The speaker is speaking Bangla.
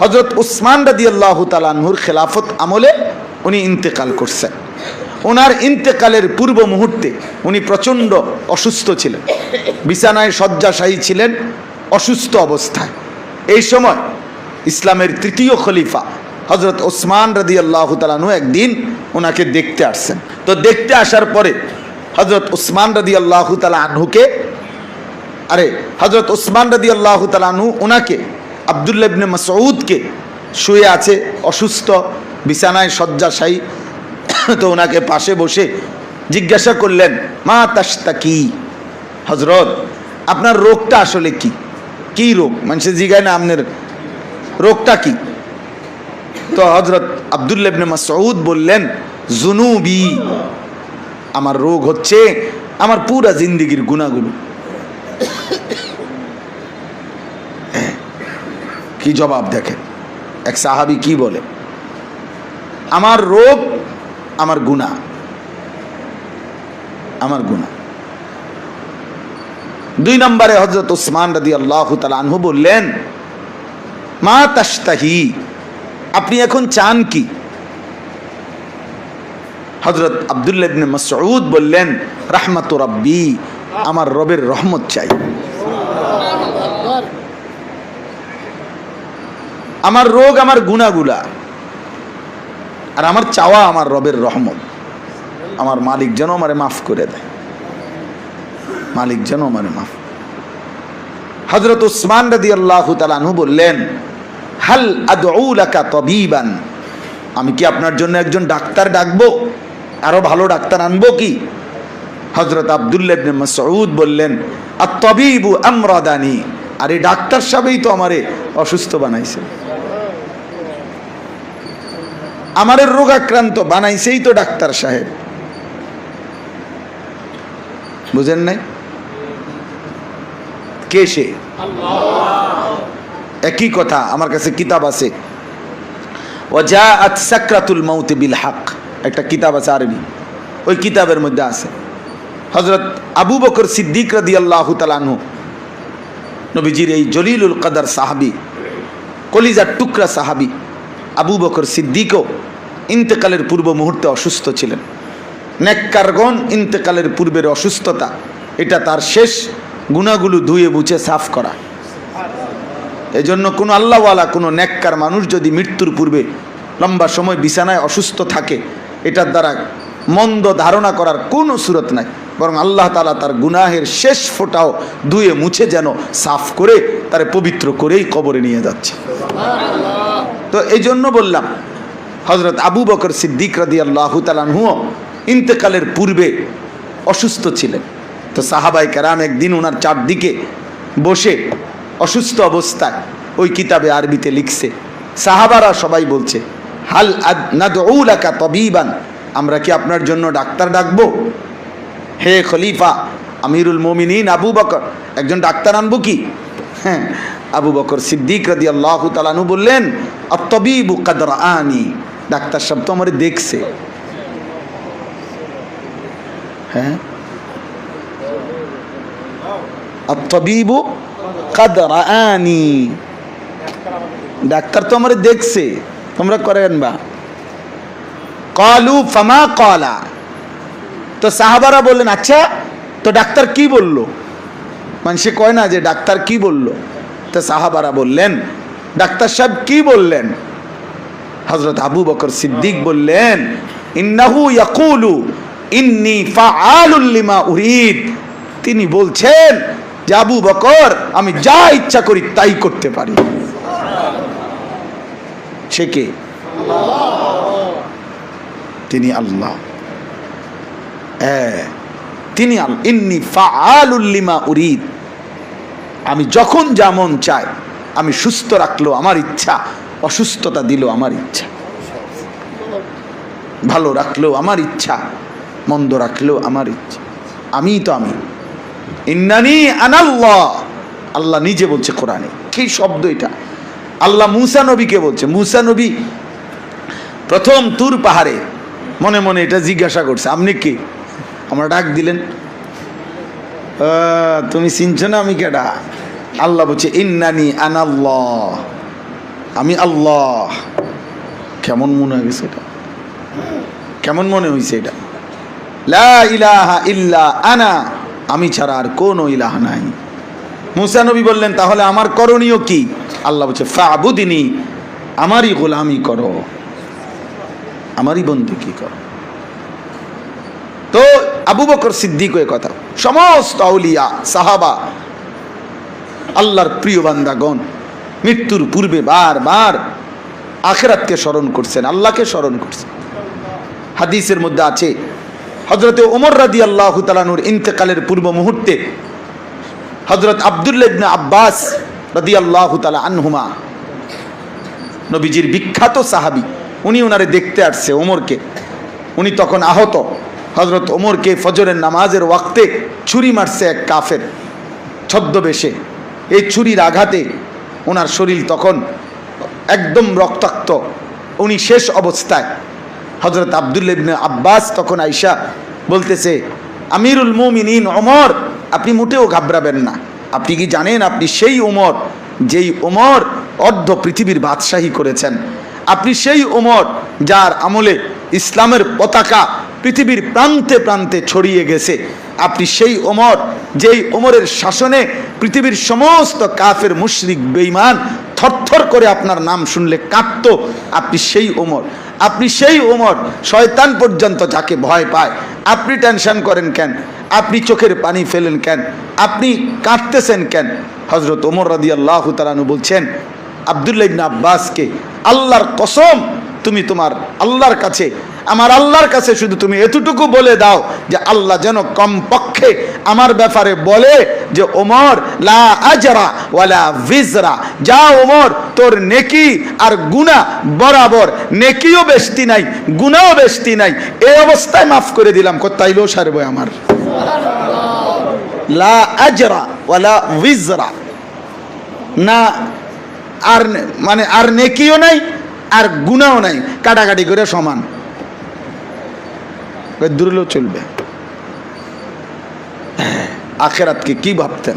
হজরত উসমান রাদি আল্লাহ খেলাফত আমলে উনি ইন্তেকাল করছেন। ওনার ইন্তেকালের পূর্ব মুহূর্তে উনি প্রচণ্ড অসুস্থ ছিলেন। বিছানায় শয্যাশায়ী ছিলেন, অসুস্থ অবস্থায়। এই সময় ইসলামের তৃতীয় খলিফা হজরত ওসমান রাদি আল্লাহ একদিন ওনাকে দেখতে আসছেন। তো দেখতে আসার পরে হজরত ওসমান রাদি আল্লাহ তালা আনহুকে, আরে হজরত ওসমান রাদি আল্লাহ ওনাকে আবদুল্লা ইবনে মাসউদকে শুয়ে আছে, অসুস্থ, বিছানায় শয্যাশায়ী। তো ওনাকে পাশে বসে জিজ্ঞাসা করলেন, মা তাস্তা কি? হজরত আপনার রোগটা আসলে কি? কি রোগ? মানুষে জিগায় না আপনার রোগটা কি? তো হজরত আবদুল্লা ইবনে মাসউদ বললেন, জুনুবি, আমার রোগ হচ্ছে আমার পুরা জিন্দিগির গুণাগুলো। কি জবাব দেখেন? এক সাহাবি কি বলে? আমার রোগ, আমার গুণা আমার গুণা দুই নম্বরে হজরত উসমান রাদি আল্লাহ আনহু বললেন, মা তাস্তাহি আপনি এখন চান কি? হজরত আবদুল্লাহ ইবনে মাসউদ বললেন, রাহমাত রাব্বি, আমার রবের রহমত চাই। আমার রোগ আমার গুণাগুলা। আর আমার চাওয়া আমার রবের রহমত। আমার মালিক যেন আমারে মাফ করে দেয়। মালিক যেন আমারে মাফ হজরত উসমান রাদি আল্লাহ তালানহু বললেন, হাল আদউলাকা তবিবান আমি কি আপনার জন্য একজন ডাক্তার ডাকবো? আরও ভালো ডাক্তার আনব কি? হজরত আবদুল্লাহ ইবনে মাসউদ বললেন আর তবিবু আমরাদানি। আর এই ডাক্তার সাহেবই তো আমারে অসুস্থ বানাইছে। আমাদের রোগাক্রান্ত বানাইছেই তো ডাক্তার সাহেব। বুঝেন নাই? কে সে? একই কথা, আমার কাছে কিতাব আছে। ওয়াজাআত সাকরাতুল মাউত বিল হক। একটা কিতাব আছে আরবি। ওই কিতাবের মধ্যে আছে। হজরত আবু বকর সিদ্দিক রাদিয়াল্লাহু তাআলা আনহু, নবীজির এই জলিলুল কদর সাহাবি, কলিজার টুকরা সাহাবি আবু বকর সিদ্দিকও ইন্তেকালের পূর্ব মুহূর্তে অসুস্থ ছিলেন। নেককারগণ ইন্তেকালের পূর্বের অসুস্থতা, এটা তার শেষ গুণাগুলো ধুয়ে বুঝে সাফ করা। এই জন্য কোনো আল্লাহওয়ালা, কোনো নেককার মানুষ যদি মৃত্যুর পূর্বে লম্বা সময় বিছানায় অসুস্থ থাকে, এটার দ্বারা মন্দ ধারণা করার কোনো সুরত নাই। বরং আল্লাহ তালা তার গুনাহের শেষ ফোটাও ধুয়ে মুছে যেন সাফ করে, তারে পবিত্র করেই কবরে নিয়ে যাচ্ছে। তো এই জন্য বললাম হজরত আবু বকর সিদ্দিক রাদি আল্লাহ তালানহুও ইন্তেকালের পূর্বে অসুস্থ ছিলেন। তো সাহাবাই কারাম একদিন ওনার চারদিকে বসে অসুস্থ অবস্থায় ওই কিতাবে আরবিতে লিখছে, সাহাবারা সবাই বলছে, হাল নাদউলাকা তবিবান, আমরা কি আপনার জন্য ডাক্তার ডাকবো? হে খলিফা, আমিরুল মোমিনিন আবু বকর, একজন ডাক্তার আনব কি? হ্যাঁ আবু বকর সিদ্দিক রাদি আল্লাহ তালানু বললেন অতবিবু কাদর আনি ডাক্তার সাহেব তো আমার দেখছে। হ্যাঁ? অতবিবু কাদর আনি ডাক্তার তো আমার দেখছে। তোমরা করেন বা কলু ফামা কলা। তো সাহাবারা বললেন আচ্ছা। তো ডাক্তার কি বলল? মানুষে কয় না যে ডাক্তার কি বলল? তো সাহাবারা বললেন, ডাক্তার সাহেব কি বললেন? হজরত আবু বকর সিদ্দিক বললেন, ইন্নাহু ইয়াকুলু ইন্নি ফাআলুল লিমা উরিদ। তিনি বলছেন, যে আবু বকর, আমি যা ইচ্ছা করি তাই করতে পারি। সে কে? তিনি আল্লাহ। তিনি ইন্নি ফাআলুল লিমা উরিদ। আমি যখন যেমন চাই আমি সুস্থ রাখল আমার ইচ্ছা, অসুস্থতা দিল আমার ইচ্ছা। ভালো রাখলেও আমার ইচ্ছা, মন্দ রাখলেও আমার ইচ্ছা। আমি তো আমি। ইন্নানি আনাল্লাহ। আল্লাহ নিজে বলছে কোরআনে। কি শব্দ এটা? আল্লাহ মুসা নবীকে বলছে। মুসা নবী প্রথম তুর পাহাড়ে মনে মনে এটা জিজ্ঞাসা করছে, আপনি কি? আমরা ডাক দিলেন। তুমি চিনছো না আমি কেডা? আল্লাহ বলছে, ইন্নানি আনাল্লাহ আমি আল্লাহ। কেমন মনে হয়ে গেছে এটা? কেমন মনে হয়েছে এটা? লা ইলাহা ইল্লা আনা। আমি ছাড়া আর কোনো ইলাহা নাই। মুসা নবী বললেন, তাহলে আমার করণীয় কি? আল্লাহ বলছে, ফাবুদিনী, আমারই গোলামি করো। আমারই বন্ধু কি করো। তো আবু বকর সিদ্দিক এ কথা। সমস্ত আউলিয়া, সাহাবা, আল্লাহর প্রিয় বান্দাগণ, মৃত্যুর পূর্বে বারবার আখেরাতকে স্মরণ করছেন, আল্লাহকে স্মরণ করছেন। হাদিসের মধ্যে আছে হজরতে ওমর রাদি আল্লাহ তালানুর ইন্তেকালের পূর্ব মুহূর্তে হজরত আবদুল্লা ইবনে আব্বাস রাদি আল্লাহ তালা আনহুমা, নবীজির বিখ্যাত সাহাবি, উনি ওনারে দেখতে আসছে ওমরকে। উনি তখন আহত। হজরত ওমরকে ফজরের নামাজের ওয়াক্তে ছুরি মারছে এক কাফের ছদ্মবেশে। এই ছুরির আঘাতে ওনার শরীর তখন একদম রক্তাক্ত। উনি শেষ অবস্থায়। হজরত আবদুল্লা ইবনে আব্বাস তখন আইসা বলতেছে, আমিরুল মুমিনিন, ওমর, আপনি মোটেও ঘাবড়াবেন না। আপনি কি জানেন, আপনি সেই ওমর, যেই ওমর অর্ধ পৃথিবীর বাদশাহী করেছেন। আপনি সেই ওমর যার আমলে ইসলামের পতাকা পৃথিবীর প্রান্তে প্রান্তে ছড়িয়ে গেছে। আপনি সেই ওমর, যেই ওমরের শাসনে পৃথিবীর সমস্ত কাফের, মুশরিক, বেঈমান থরথর করে আপনার নাম শুনলে কাঁপত আপনি সেই ওমর। আপনি সেই ওমর, শয়তান পর্যন্ত যাকে ভয় পায়। আপনি টেনশন করেন কেন? আপনি চোখের পানি ফেলেন কেন? আপনি কাঁদতেছেন কেন? হজরত ওমর রাদি আল্লাহ তালানু বলছেন, আবদুল্লাহ আব্বাসকে আল্লাহর কসম, তুমি তোমার আল্লাহর কাছে আমার আল্লাহর কাছে শুধু তুমি এতটুকু বলে দাও যে আল্লাহ যেন কমপক্ষে আমার ব্যাপারে বলে যে, ওমর, লা আজরা ওয়ালা ভিজরা যা ওমর, তোর নেকি আর গুনাহ বরাবর, নেকিও বেশতি নাই গুনাও বেশতি নাই। এই অবস্থায় মাফ করে দিলাম কোথাইলেও সারবে আমার? লা আজরা ওয়ালা ভিজরা না, আর মানে আর নেকিও নাই, আর গুণাও নাই, কাটাকাটি করে সমান। দূরলেও চলবে। আখেরাতকে কি ভাবতেন?